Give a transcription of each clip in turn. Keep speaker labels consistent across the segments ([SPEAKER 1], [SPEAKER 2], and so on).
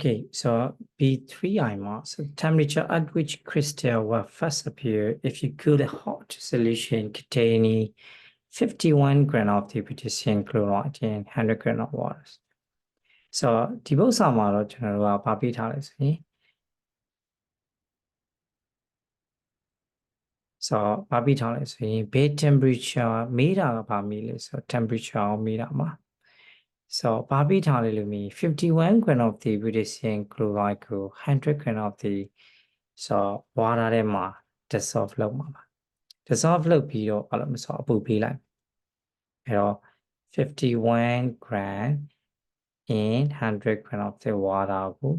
[SPEAKER 1] Okay, so B3I mass, so temperature at which crystal will first appear if you cool a hot solution containing 51 gram of the potassium chloride and 100 gram of water. So ဒီပု္ပ္ပစာမှာတော့ကျွန်တော်တို့ကဗာပေးထားလဲဆိုရင်ဆိုတော့ဗာပေးထားလဲဆိုရင်ဘယ် temperature မေးတာကဗာမေးလဲဆိုတော့ temperature ကိုမေးတာမှာ so ဘာပေးထားလဲလို့မြင်51 gram of the potassium chloride ကို100 gram of the so water ထဲမှာ dissolve လုပ်မှာပါ dissolve လုပ်ပြီးတော့ဘာလို့မဆိုအပူပေးလိုက်အဲ့တော့51 gram in 100 gram of the water ကို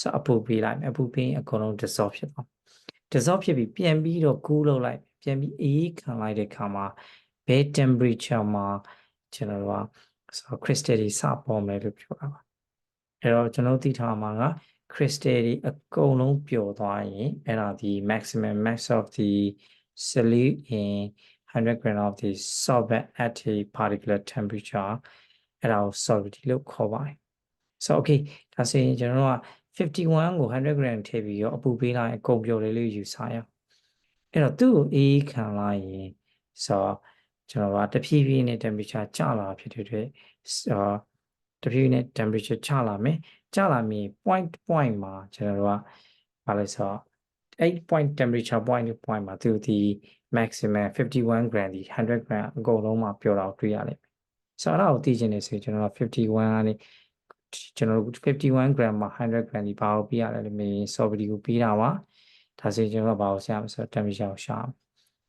[SPEAKER 1] so အပူပေးလိုက်မယ်အပူပေးရင်အကုန်လုံး dissolve ဖြစ်သွား dissolve ဖြစ်ပြီးပြန်ပြီးတော့ cool လုပ်လိုက်ပြန်ပြီးအေးခံလိုက်တဲ့အခါမှာဘယ် temperature မှာကျွန်တော်တို့က ဆိုတော့ crystal တွေစပေါ်မယ်လို့ပြောတာပါအဲ့တော့ကျွန်တော်သိထားမှာက crystal တွေအကုန်လုံးပျော်သွားရင်အဲ့ဒါဒီ maximum max of the solute in 100 gram of the solvent at a particular temperature အဲ့ဒါကို solidity လို့ခေါ်ပါတယ်ဆိုတော့ okay ဒါဆိုရင်ကျွန်တော်တို့က51ကို100 gram ထည့်ပြီးတော့အပူပေးလိုက်အကုန်ပျော်တယ်လို့ယူဆရအောင်အဲ့တော့သူ့ကိုအေးခံလိုက်ရင်ဆိုတော့ ကျွန်တော်ကတဖြည်းဖြည်းနဲ့ temperature ကျလာဖြစ်တဲ့အတွက်အာတဖြည်းဖြည်းနဲ့ temperature ကျလာမယ်ကျလာမြင် point point မှာကျွန်တော်တို့ကဘာလဲဆိုတော့အဲ့ point temperature point နဲ့ point မှာသူဒီ maximum 51 gram ဒီ100 gram အကုန်လုံးမှာပြောတာကိုတွေ့ရလိမ့်မယ်ဆိုတော့အဲ့ဒါကိုသိချင်နေဆိုရင်ကျွန်တော်က51ကနေကျွန်တော်တို့51 gram မှာ100 gram ဒီဘာကိုပြရလဲလို့မေး solidity ကိုပြီးတာပါဒါဆိုရင်ကျွန်တော်ကဘာကိုရှာမလဲဆိုတော့ temperature ကိုရှာမယ်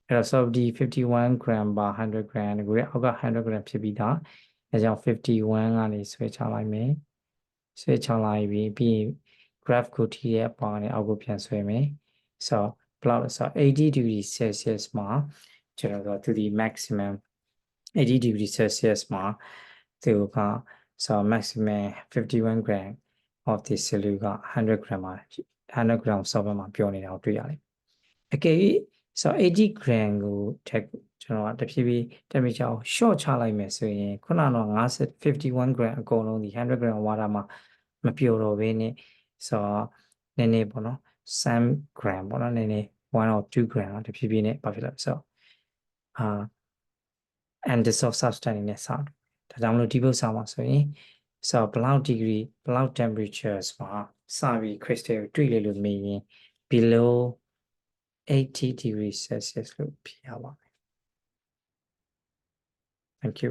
[SPEAKER 1] အဲ့တော့ solidity 51 gram ပါ100 gram ကိုရအောက်က100 gram ဖြစ်ပြီးသားအဲကြောင့်51ကနေဆွဲချလိုက်မယ်ဆွဲချလိုက်ပြီးပြီး graph ကိုထိရဲ့အပေါင်းနဲ့အောက်ကိုပြန်ဆွဲမယ်ဆိုတော့ဘယ်လောက်လဲဆိုတော့80 degree celsius မှာကျွန်တော်တို့သူဒီ maximum 80 degree celsius မှာသူကဆို maximum 51 gram of the solute က100 gram မှာ100 gram solvent မှာပြောနေတာကိုတွေ့ရတယ်အကယ်၍ ဆို80 gram ကိုထက်ကျွန်တော်ကတဖြည်းဖြည်း temperature ကို short ချလိုက်မယ်ဆိုရင်ခုနကတော့50 51 gram အကုန်လုံးဒီ100 gram water မှာမပျော်တော့ဘဲနဲ့ဆိုတော့နည်းနည်းပေါ့နော်3 gram ပေါ့နော်နည်းနည်း1 or 2 gram တဖြည်းဖြည်းနဲ့ဘာဖြစ်လဲဆိုတော့အာ and dissolve substance နဲ့စတယ်ဒါကြောင့်မလို့ဒီဘုတ်စာမှာဆိုရင်ဆိုတော့ဘလောက် degree ဘလောက် temperatures မှာစပြီး crystal ကိုတွေ့လေလို့မြင်ရင် below 80 degrees Celsius လို့ဖြေရပါမယ် Thank you